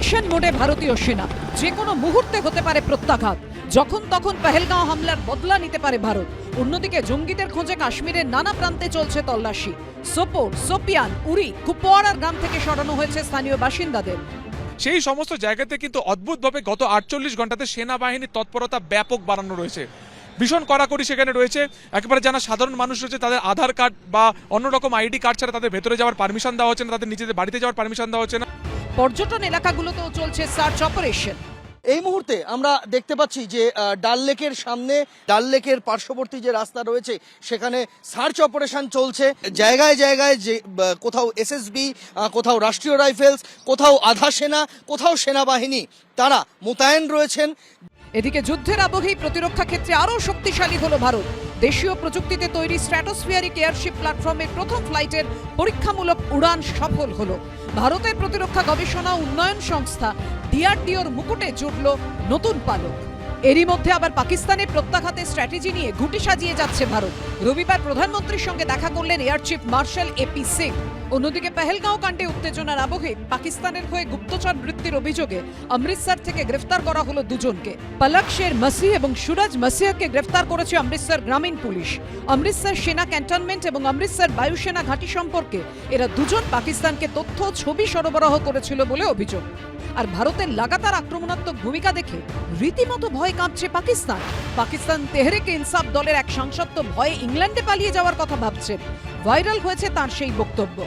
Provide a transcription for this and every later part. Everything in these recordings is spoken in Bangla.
অ্যাকশন মোডে ভারতীয় সেনা। যে কোনো মুহূর্তে হতে পারে প্রত্যাঘাত। যখন তখন পেহেলগাঁও হামলার বদলা নিতে পারে ভারত। অন্যদিকে জঙ্গিদের খোঁজে কাশ্মীরের নানা প্রান্তে চলছে তল্লাশি। সোপোর সোপিয়ান, উরি, কুপওয়ারার গ্রাম থেকে সরানো হয়েছে স্থানীয় বাসিন্দাদের। সেই সমস্ত জায়গাতে কিন্তু অদ্ভুতভাবে গত আটচল্লিশ ঘন্টাতে সেনাবাহিনীর তৎপরতা ব্যাপক বাড়ানো রয়েছে। ভীষণ কড়াকড়ি সেখানে রয়েছে। একেবারে যারা সাধারণ মানুষ রয়েছে, তাদের আধার কার্ড বা অন্যরকম আইডি কার্ড ছাড়া তাদের ভেতরে যাওয়ার পারমিশন দেওয়া হচ্ছে না, তাদের নিজেদের বাড়িতে যাওয়ার পারমিশন দেওয়া হচ্ছে না। পর্যটন এলাকাগুলোতেও চলছে সার্চ অপারেশন। এই মুহূর্তে আমরা দেখতে পাচ্ছি যে ডাল লেকের সামনে ডাল লেকের পার্শ্ববর্তী যে রাস্তা রয়েছে সেখানে সার্চ অপারেশন চলছে। জায়গায় জায়গায় যে কোথাও এসএসবি কোথাও রাষ্ট্রীয় রাইফেলস কোথাও আধা সেনা কোথাও সেনাবাহিনী তারা মোতায়েন রয়েছেন। এদিকে যুদ্ধের আবহেই প্রতিরক্ষা ক্ষেত্রে আরও শক্তিশালী হলো ভারত। দেশীয় প্রযুক্তিতে তৈরি স্ট্র্যাটোসফিয়ারিক এয়ারশিপ প্ল্যাটফর্মে প্রথম ফ্লাইটের পরীক্ষামূলক উড়ান সফল হল। ভারতের প্রতিরক্ষা গবেষণা উন্নয়ন সংস্থা ডিআরডিওর মুকুটে জুটল নতুন পালক। এরই মধ্যে আবার পাকিস্তানের প্রত্যাঘাতের স্ট্র্যাটেজি নিয়ে ঘুঁটি সাজিয়ে যাচ্ছে ভারত। রবিবার প্রধানমন্ত্রীর সঙ্গে দেখা করলেন air chief marshal AP Singh. অন্যদিকে পেহেলগাঁও কাণ্ডে উত্তেজনার আবহে পাকিস্তানের হয়ে গুপ্তচর বৃত্তির অভিযোগে অমৃতসর থেকে গ্রেফতার করা হলো দুজনকে। পলক শের মাসি এবং সুরজ মাসিয়াকে গ্রেফতার করেছে অমৃতসর গ্রামীণ পুলিশ। অমৃতসর সেনা ক্যান্টনমেন্ট এবং অমৃতসর বায়ুসেনা ঘাঁটি সম্পর্কে এরা দুজন পাকিস্তানকে তথ্য ছবি সরবরাহ করেছিল বলে অভিযোগ। আর ভারতের লাগাতার আক্রমণাত্মক ভূমিকা দেখে রীতিমতো ভয় কাঁপছে পাকিস্তান পাকিস্তান তেহরেকে ইনসাফ দলের এক সাংসদ তো ভয়ে ইংল্যান্ডে পালিয়ে যাওয়ার কথা ভাবছেন ভাইরাল হয়েছে তার সেই বক্তব্য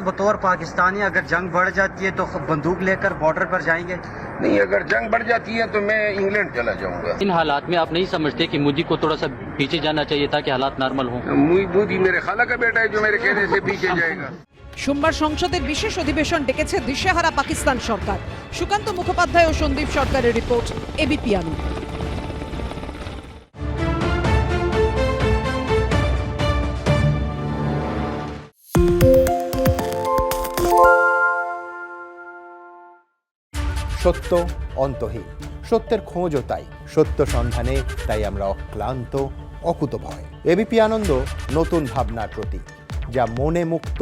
बतौर पाकिस्तानी अगर जंग बढ़ जाती है तो बंदूक लेकर बॉर्डर पर जाएंगे नहीं अगर जंग बढ़ जाती है तो मैं इंग्लैंड चला जाऊंगा इन हालात में आप नहीं समझते कि मोदी को थोड़ा सा पीछे जाना चाहिए ताकि हालात नॉर्मल हों मुई बूदी मेरे खाला का बेटा है जो मेरे कहने से पीछे जाएगा সোমবার সংসদের বিশেষ অধিবেশন ডেকেছে দিশেহারা পাকিস্তান সরকার। সুকান্ত মুখোপাধ্যায় ও সন্দীপ সরকারের রিপোর্ট, এবিপি আনন্দ। সত্য অন্তহীন, সত্যের খোঁজও তাই, সত্য সন্ধানে তাই আমরা অক্লান্ত, অকুতভয়। এবিপি আনন্দ, নতুন ভাবনার প্রতীক, যা মনে মুক্ত